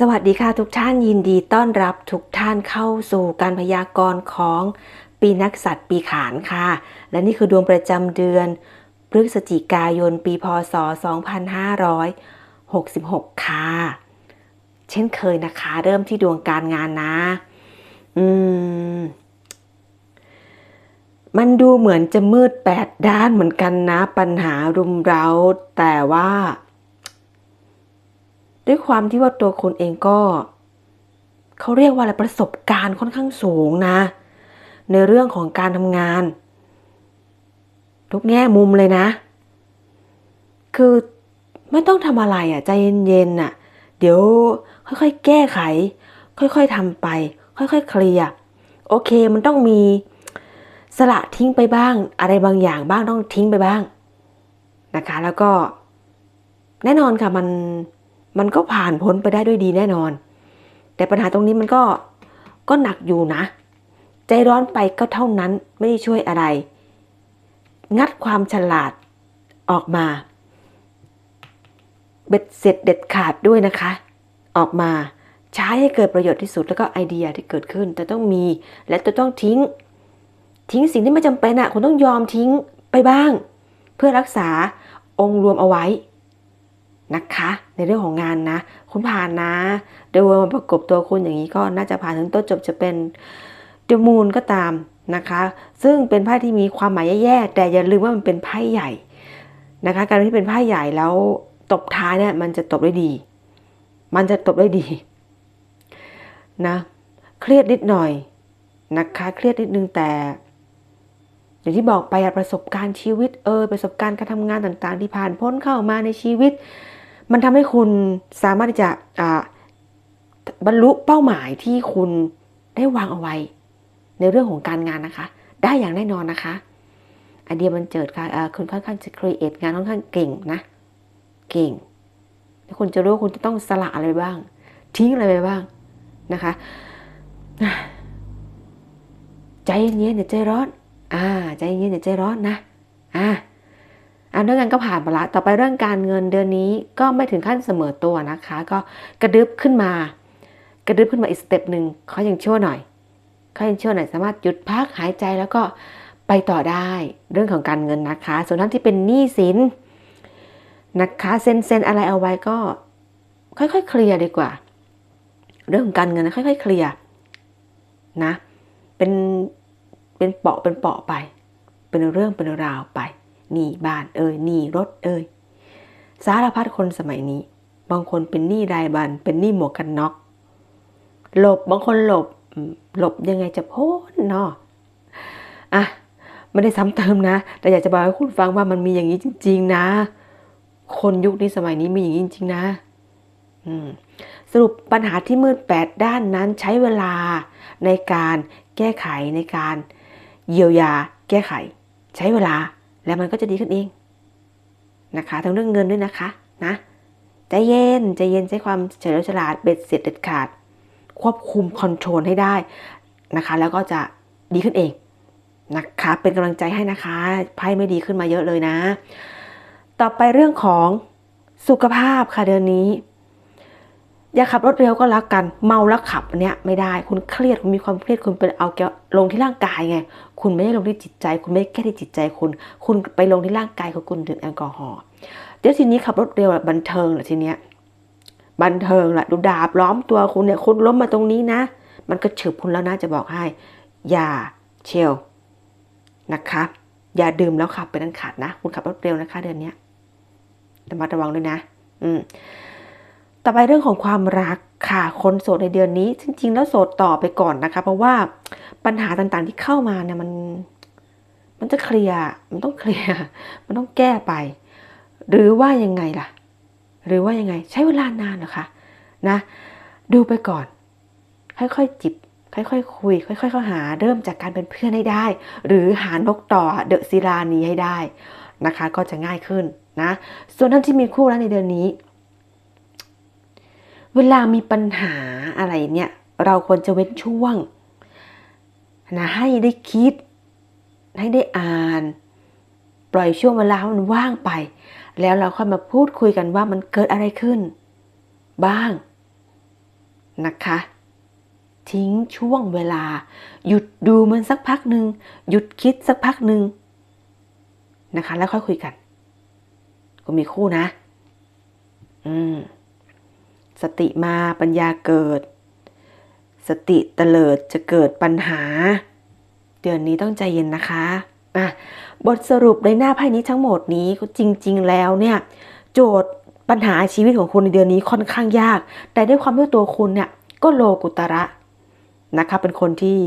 สวัสดีค่ะทุกท่านยินดีต้อนรับทุกท่านเข้าสู่การพยากรณ์ของปีนักสัตว์ปีขานค่ะ และนี่คือดวงประจำเดือนพฤศจิกายนปีพศ 2566 ค่ะ เช่นเคยนะคะ เริ่มที่ดวงการงานนะ อืม มันดูเหมือนจะมืดแปดด้านเหมือนกันนะ ปัญหารุมเร้าแต่ว่า ด้วยความที่ว่าตัวคุณเองก็เขาเรียกว่าอะไรประสบการณ์ค่อนข้างสูงนะ ในเรื่องของการทำงาน ทุกแง่มุมเลยนะ คือไม่ต้องทำอะไรอะ่ะ ใจเย็นๆน่ะ เดี๋ยวค่อยๆ แก้ไข ค่อยๆทำไป ค่อยๆเคลียร์โอเคมันต้องมีสละทิ้งไปบ้าง อะไรบางอย่างบ้างต้องทิ้งไปบ้างนะคะ แล้วก็แน่นอนค่ะมัน มันก็ผ่านพ้นไปได้ด้วยดีแน่นอน แต่ปัญหาตรงนี้มันก็ก็หนักอยู่นะ ใจร้อนไปก็เท่านั้นไม่ได้ช่วยอะไร งัดความฉลาดออกมา เบ็ดเสร็จเด็ดขาดด้วยนะคะ ออกมาใช้ให้เกิดประโยชน์ที่สุดแล้วก็ไอเดียที่เกิดขึ้น แต่ต้องมีและจะต้องทิ้ง ทิ้งสิ่งที่ไม่จำเป็นอะคุณต้องยอมทิ้งไปบ้าง เพื่อรักษาองค์รวมเอาไว้ นะคะ ในเรื่องของงานนะ คุณผ่านนะโดยมาประกบตัวคุณอย่างนี้ก็น่าจะผ่านถึงต้นจบจะเป็นเดมูนก็ตามนะคะ ซึ่งเป็นไพ่ที่มีความหมายแย่ๆแต่อย่าลืมว่ามันเป็นไพ่ใหญ่นะคะ การที่เป็นไพ่ใหญ่แล้วตบท้ายเนี่ยมันจะตบได้ดี มันจะตบได้ดีนะเครียดนิดหน่อยนะคะเครียดนิดนึงแต่ อย่างที่บอกไปประสบการณ์ชีวิตเออประสบการณ์การทำงานต่างๆ ที่ผ่านพ้นเข้ามาในชีวิต มันทำให้คุณสามารถที่จะบรรลุเป้าหมายที่คุณได้วางเอาไว้ ในเรื่องของการงานนะคะ ได้อย่างแน่นอนนะคะไอเดียมันเจิดค่ะคุณค่อนข้างจะครีเอทงานค่อนข้างเก่งนะ เก่งแล้วคุณจะรู้ว่าคุณจะต้องสละอะไรบ้าง ทิ้งอะไรไปบ้างนะคะ ใจเย็นๆอย่าใจร้อน อ่า ใจเย็นอย่าใจร้อนนะ อ่า เรื่องงานก็ผ่านไปละ ต่อไปเรื่องการเงินเดือนนี้ก็ไม่ถึงขั้นเสมอตัวนะคะ ก็กระดึบขึ้นมา กระดึบขึ้นมาอีกสเต็ปหนึ่งเขายังชั่วหน่อยเขายังชั่วหน่อยสามารถหยุดพักหายใจแล้วก็ไปต่อได้เรื่องของการเงินนะคะ ส่วนท่านที่เป็นหนี้สินนะคะเซ็นเซ็นอะไรเอาไว้ก็ค่อยๆ เคลียร์ดีกว่า เรื่องของการเงินค่อยๆ เคลียร์นะ เป็นเป็นเปาะเป็นเปาะไป เป็นเรื่องเป็นราวไป หนี้บ้านเอ่ยหนี้รถเอ่ยสารพัดคนสมัยนี้ บางคนเป็นหนี้รายบันเป็นหนี้หมวกกันน็อกหลบบางคนหลบหลบยังไงจะพ้นเนาะอะไม่ได้ซ้ำเติมนะ แต่อยากจะบอกให้คุณฟังว่ามันมีอย่างนี้จริง ๆ นะ คนยุคนี้สมัยนี้มีอย่างนี้จริง ๆ นะสรุปปัญหาที่มืดแปดด้านนั้นใช้เวลาในการแก้ไขในการเยียวยาแก้ไข ใช้เวลา แล้วมันก็จะดีขึ้นเองนะคะทั้งเรื่องเงินด้วยนะคะนะใจเย็นใจเย็นใช้ความเฉลียวฉลาดเบ็ดเสร็จเด็ดขาด ควบคุมคอนโทรลให้ได้นะคะ แล้วก็จะดีขึ้นเองนะคะเป็นกำลังใจให้นะคะไพ่ไม่ดีขึ้นมาเยอะเลยนะ ต่อไปเรื่องของสุขภาพค่ะเดือนนี้ อย่าขับรถเร็วก็แล้วกัน เมาแล้วขับเนี้ยไม่ได้คุณเครียดคุณมีความเครียดคุณไปเอาแกลงที่ร่างกายไง คุณไม่ได้ลงที่จิตใจ คุณไม่ได้แก้ที่จิตใจคุณ คุณไปลงที่ร่างกายของคุณดื่มแอลกอฮอล์เดี๋ยวทีนี้ขับรถเร็วแบบบันเทิงแหละทีเนี้ยบันเทิงแหละดูดาบล้อมตัวคุณเนี่ยคุณล้มมาตรงนี้นะ มันก็เฉืบคุณแล้วนะจะบอกให้ อย่าเชลนะคะอย่าดื่มแล้วขับไปนั่นขาดนะ คุณขับรถเร็วนะคะ เดือนนี้ระมัดระวังด้วยนะ อืม ต่อไปเรื่องของความรักค่ะคนโสดในเดือนนี้ จริง ๆ แล้วโสดต่อไปก่อนนะคะ เพราะว่าปัญหาต่างๆที่เข้ามาเนี่ยมัน มันจะเคลียร์มันต้องเคลียร์มันต้องแก้ไป หรือว่ายังไงล่ะ หรือว่ายังไง ใช้เวลานานเหรอคะนะ ดูไปก่อน ค่อยๆจิบค่อยๆคคุย ค่อยๆเข้าหาเริ่มจากการเป็นเพื่อนให้ได้ หรือหานกต่อเดอะศิลานี้ให้ได้นะคะ ก็จะง่ายขึ้นนะ ส่วนท่านที่มีคู่แล้วในเดือนนี้ เวลามีปัญหาอะไรเนี่ย เราควรจะเว้นช่วงนะให้ได้คิด ให้ได้อ่าน ปล่อยช่วงเวลามันว่างไป แล้วเราค่อยมาพูดคุยกันว่ามันเกิดอะไรขึ้น บ้างนะคะ ทิ้งช่วงเวลา หยุดดูมันสักพักหนึ่งหยุดคิดสักพักหนึ่งนะคะ แล้วค่อยคุยกัน ก็มีคู่นะ อืม สติมาปัญญาเกิด สติเตลิดจะเกิดปัญหา เดือนนี้ต้องใจเย็นนะคะอะบทสรุปในหน้าไพ่นี้ทั้งหมดนี้จริง ๆ แล้วเนี่ยโจทย์ปัญหาชีวิตของคุณในเดือนนี้ค่อนข้างยาก แต่ด้วยความที่ตัวคุณเนี่ยก็โลกุตระนะคะเป็นคนที่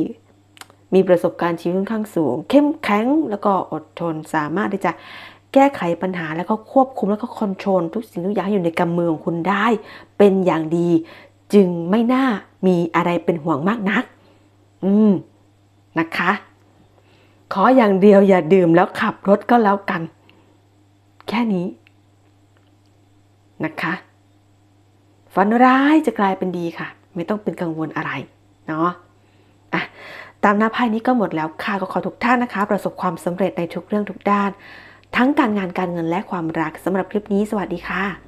มีประสบการณ์ชีวิตค่อนข้างสูง เข้มแข็งแล้วก็อดทนสามารถที่จะ แก้ไขปัญหาแล้วก็ควบคุมแล้วก็คอนโทรลทุกสิ่งทุกอย่างให้อยู่ในกำมือของคุณได้ เป็นอย่างดี จึงไม่น่ามีอะไรเป็นห่วงมากนัก อืมนะคะ ขออย่างเดียวอย่าดื่มแล้วขับรถก็แล้วกัน แค่นี้ นะคะฝันร้ายจะกลายเป็นดีค่ะ ไม่ต้องเป็นกังวลอะไร เนาะอะตามหน้าไพ่นี้ก็หมดแล้วค่ะ ก็ขอทุกท่านนะคะ ประสบความสำเร็จในทุกเรื่องทุกด้าน ทั้งการงานการเงินและความรักสำหรับคลิปนี้สวัสดีค่ะ